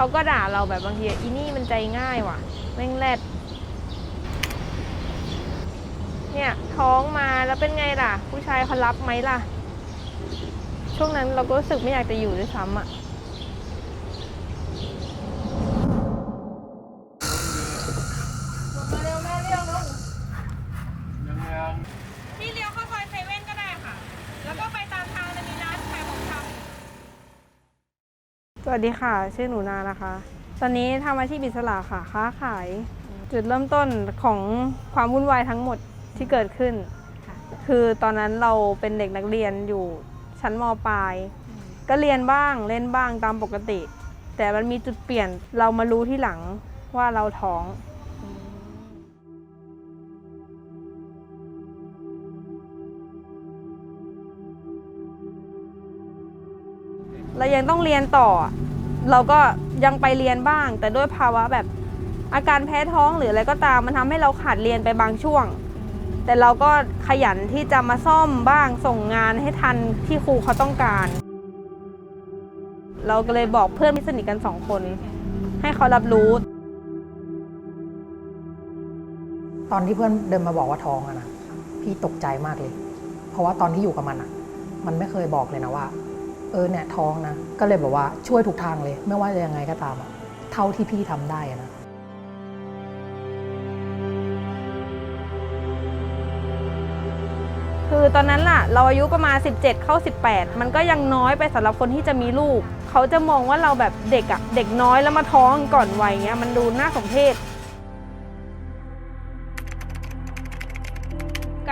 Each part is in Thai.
เขาก็ด่าเราแบบบางทีอีนี่มันใจง่ายว่ะแม่งแรดเนี่ยท้องมาแล้วเป็นไงล่ะ ผู้ชายเขารับไหมล่ะ ช่วงนั้นเราก็รู้สึกไม่อยากจะอยู่ด้วยซ้ำอะเลี้ยวเข้าซอยเซเว่นก็ได้ค่ะ แล้วก็ไปตามทางจะมีร้านขายของชำส วัสดีค่ะ ชื่อหนูนานะคะ ตอนนี้ทำอาชีพอิสระค่ะ ค้าขาย จุดเริ่มต้นของความวุ่นวายทั้งหมดที่เกิดขึ้น คือตอนนั้นเราเป็นเด็กนักเรียนอยู่ชั้นมปลาย ก็เรียนบ้างเล่นบ้างตามปกติ แต่มันมีจุดเปลี่ยนเรามารู้ที่หลังว่าเราท้อง เรายังต้องเรียนต่อ เราก็ยังไปเรียนบ้าง แต่ด้วยภาวะแบบอาการแพ้ท้องหรืออะไรก็ตามมันทำให้เราขาดเรียนไปบางช่วง แต่เราก็ขยันที่จะมาซ่อมบ้างส่งงานให้ทันที่ครูเขาต้องการ เราก็เลยบอกเพื่อนที่สนิทกันสองคน ให้เขารับรู้ ตอนที่เพื่อนเดินมาบอกว่าท้องอะนะพี่ตกใจมากเลย เพราะว่าตอนที่อยู่กับมันอะมันไม่เคยบอกเลยนะว่า เออเนี่ยท้องนะ ก็เลยแบบว่าช่วยทุกทางเลย ไม่ว่าจะยังไงก็ตามอะเท่าที่พี่ทำได้นะคือตอนนั้นล่ะ เราอายุประมาณ 17 เข้า 18 มันก็ยังน้อยไปสำหรับคนที่จะมีลูก เขาจะมองว่าเราแบบเด็กอะเด็กน้อยแล้วมาท้องก่อนวัยเงี้ยมันดูน่าสมเพช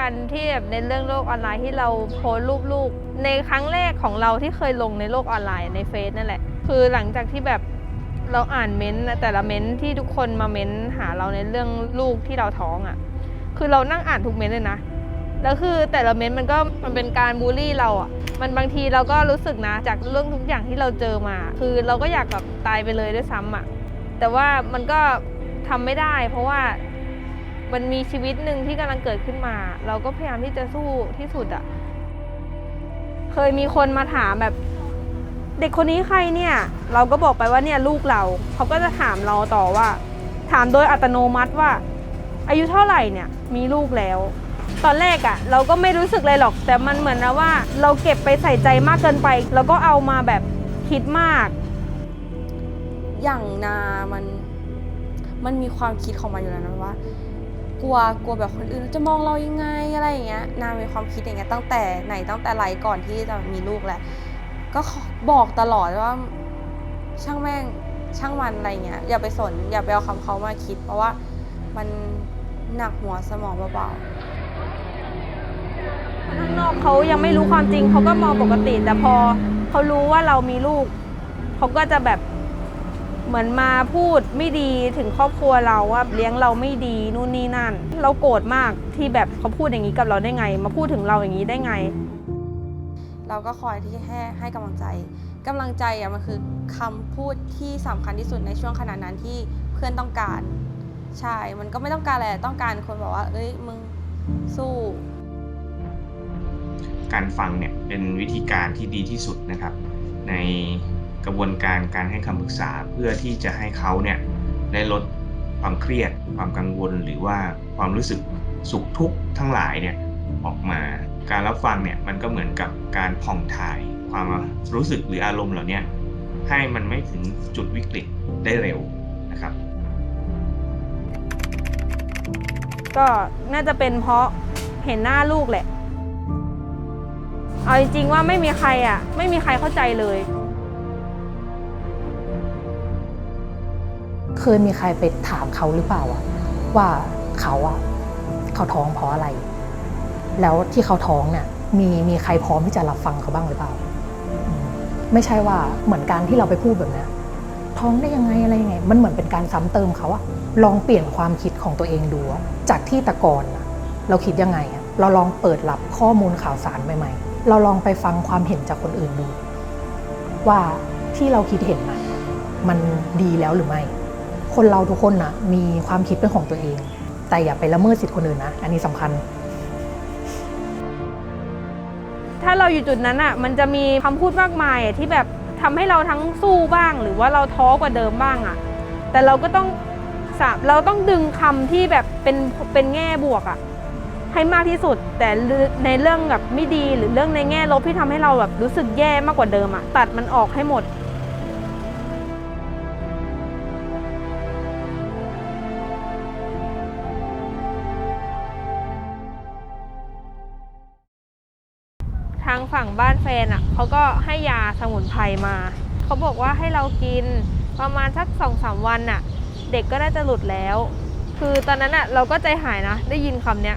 การที่แบบในเรื่องโลกออนไลน์ที่เราโพสรูปลูก ในครั้งแรกของเราที่เคยลงในโลกออนไลน์ในเฟซนั่นแหละ คือหลังจากที่แบบเราอ่านเม้นต์แต่ละเม้นต์ที่ทุกคนมาเม้นต์หาเราในเรื่องลูกที่เราท้องอะ่ะ คือเรานั่งอ่านทุกเม้นต์เลยนะแล้วคือแต่ละเม้นต์มันก็มันเป็นการบูลลี่เราอะ่ะ มันบางทีเราก็รู้สึกนะจากเรื่องทุกอย่างที่เราเจอมา คือเราก็อยากแบบตายไปเลยด้วยซ้ำอะ่ะ แต่ว่ามันก็ทำไม่ได้ เพราะว่า มันมีชีวิตหนึ่งที่กำลังเกิดขึ้นมา เราก็พยายามที่จะสู้ที่สุดอะ่ะเคยมีคนมาถามแบบ เด็กคนนี้ใครเนี่ย เราก็บอกไปว่าเนี่ยลูกเรา เขาก็จะถามเราต่อว่า ถามโดยอัตโนมัติว่า อายุเท่าไหร่เนี่ยมีลูกแล้ว ตอนแรกอะ่ะเราก็ไม่รู้สึกเลยหรอก แต่มันเหมือนนะว่า เราเก็บไปใส่ใจมากเกินไป แล้วก็เอามาแบบคิดมาก อย่างนามันมันมีความคิดของมันอยู่แล้วนะว่า กลัวกลัวแบบคนอื่นจะมองเรายังไงอะไรอย่างเงี้ยนางมีความคิดอย่างเงี้ยตั้งแต่ไหนตั้งแต่ไหลก่อนที่จะมีลูกแหละก็บอกตลอดว่าช่างแม่งช่างมันอะไรเงี้ยอย่าไปสนอย่าไปเอาคำเขามาคิด เพราะว่ามันหนักหัวสมองเบาๆข้างนอกเขายังไม่รู้ความจริงเขาก็มองปกติ แต่พอเขารู้ว่าเรามีลูกเขาก็จะแบบ เหมือนมาพูดไม่ดีถึงครอบครัวเราว่าเลี้ยงเราไม่ดีนู่นนี่นั่น เราโกรธมากที่แบบเขาพูดอย่างนี้กับเราได้ไง มาพูดถึงเราอย่างนี้ได้ไง เราก็คอยที่ให้ให้กำลังใจกำลังใจอะมันคือคำพูดที่สำคัญที่สุดในช่วงขณะนั้นที่เพื่อนต้องการ ใช่ มันก็ไม่ต้องการอะไรต้องการคนบอกว่า เอ้ยมึงสู้การฟังเนี่ยเป็นวิธีการที่ดีที่สุดนะครับ ใน กระบวนการการให้คำปรึกษาเพื่อที่จะให้เขาเนี่ยได้ลดความเครียด ความกังวลหรือว่าความรู้สึกสุขทุกข์ทั้งหลายเนี่ยออกมาการรับฟังเนี่ยมันก็เหมือนกับการผ่องถ่ายความรู้สึกหรืออารมณ์เหล่านี้ให้มันไม่ถึงจุดวิกฤตได้เร็วนะครับ ก็น่าจะเป็นเพราะเห็นหน้าลูกแหละ เอาจริงๆว่าไม่มีใครอะ ไม่มีใครเข้าใจเลย เคยมีใครไปถามเขาหรือเปล่าอะว่าเขาอะเขาท้องเพราะอะไร แล้วที่เขาท้องเนี่ยมีมีใครพร้อมที่จะรับฟังเขาบ้างหรือเปล่า ไม่ใช่ว่าเหมือนการที่เราไปพูดแบบนี้ท้องได้ยังไงอะไรยังไง มันเหมือนเป็นการซ้ำเติมเขาอะลองเปลี่ยนความคิดของตัวเองดูจากที่แตะกอนเราคิดยังไงอะเราลองเปิดรับข้อมูลข่าวสารใหม่ๆ เราลองไปฟังความเห็นจากคนอื่นดู ว่าที่เราคิดเห็นมันดีแล้วหรือไม่ คนเราทุกคนนะมีความคิดเป็นของตัวเอง แต่อย่าไปละเมิดสิทธิคนอื่นนะ อันนี้สำคัญ ถ้าเราอยู่จุดนั้นอะ มันจะมีคำพูดมากมายที่แบบทำให้เราทั้งสู้บ้าง หรือว่าเราท้อกว่าเดิมบ้างอะแต่เราก็ต้องสะเราต้องดึงคำที่แบบเป็นเป็นแง่บวกอะให้มากที่สุด แต่ในเรื่องแบบไม่ดีหรือเรื่องในแง่ลบที่ทำให้เราแบบรู้สึกแย่มากกว่าเดิมอะตัดมันออกให้หมด ทางฝั่งบ้านแฟนอะเขาก็ให้ยาสมุนไพรมาเขาบอกว่าให้เรากินประมาณสักสองสามวันน่ะ เด็กก็น่าจะหลุดแล้ว คือตอนนั้นอะเราก็ใจหายนะ ได้ยินคำเนี้ย